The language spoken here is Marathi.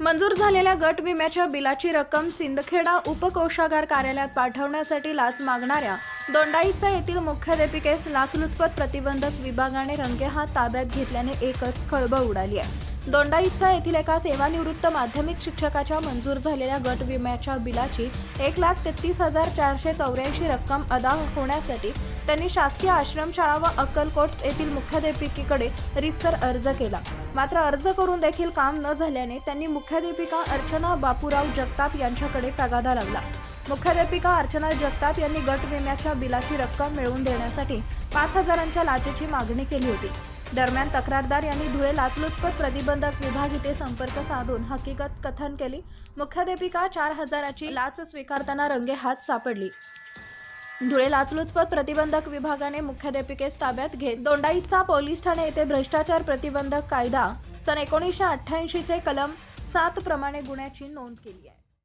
मंजूर झालेल्या गट विम्याच्या बिलाची रक्कम सिंदखेडा उपकोषागार कार्यालयात पाठवण्यासाठी लाच मागणाऱ्या दोंडाईचा येथील मुख्याध्यापिकेस लाचलुचपत प्रतिबंधक विभागाने रंगेहात ताब्यात घेतल्याने एकच खळबळ उडाली आहे. दोंडाईचा येथील एका सेवानिवृत्त माध्यमिक शिक्षकाच्या मंजूर झालेल्या गट विम्याच्या बिलाची एक लाख तेहतीस हजार चारशे चौऱ्याऐंशी रक्कम अदा होण्यासाठी त्यांनी शासकीय आश्रमशाळा व अक्कलकोट येथील मुख्याध्यापिकेकडे रितसर अर्ज केला. मात्र अर्ज करून देखील काम न झाल्याने त्यांनी मुख्याध्यापिका अर्चना बापूराव जगताप यांच्याकडे तगादा लावला. मुख्याध्यापिका अर्चना जगताप यांनी गट विम्याच्या बिलाची रक्कम मिळवून देण्यासाठी पाच हजारांच्या लाचेची मागणी केली होती. दरम्यान तक्रारदार यांनी धुळे लाचलुचपत प्रतिबंधक विभाग इथे संपर्क साधून हकीकत कथन केली. मुख्याध्यापिका चार हजाराची लाच स्वीकारताना रंगे हात सापडली. धुळे लाचलुचपत प्रतिबंधक विभागाने मुख्याध्यापिकेस ताब्यात घेत दोंडाईचा पोलीस ठाणे येथे भ्रष्टाचार प्रतिबंधक कायदा सन एकोणीसशे अठ्ठ्याऐंशीचे कलम सात प्रमाणे गुन्ह्याची नोंद केली आहे.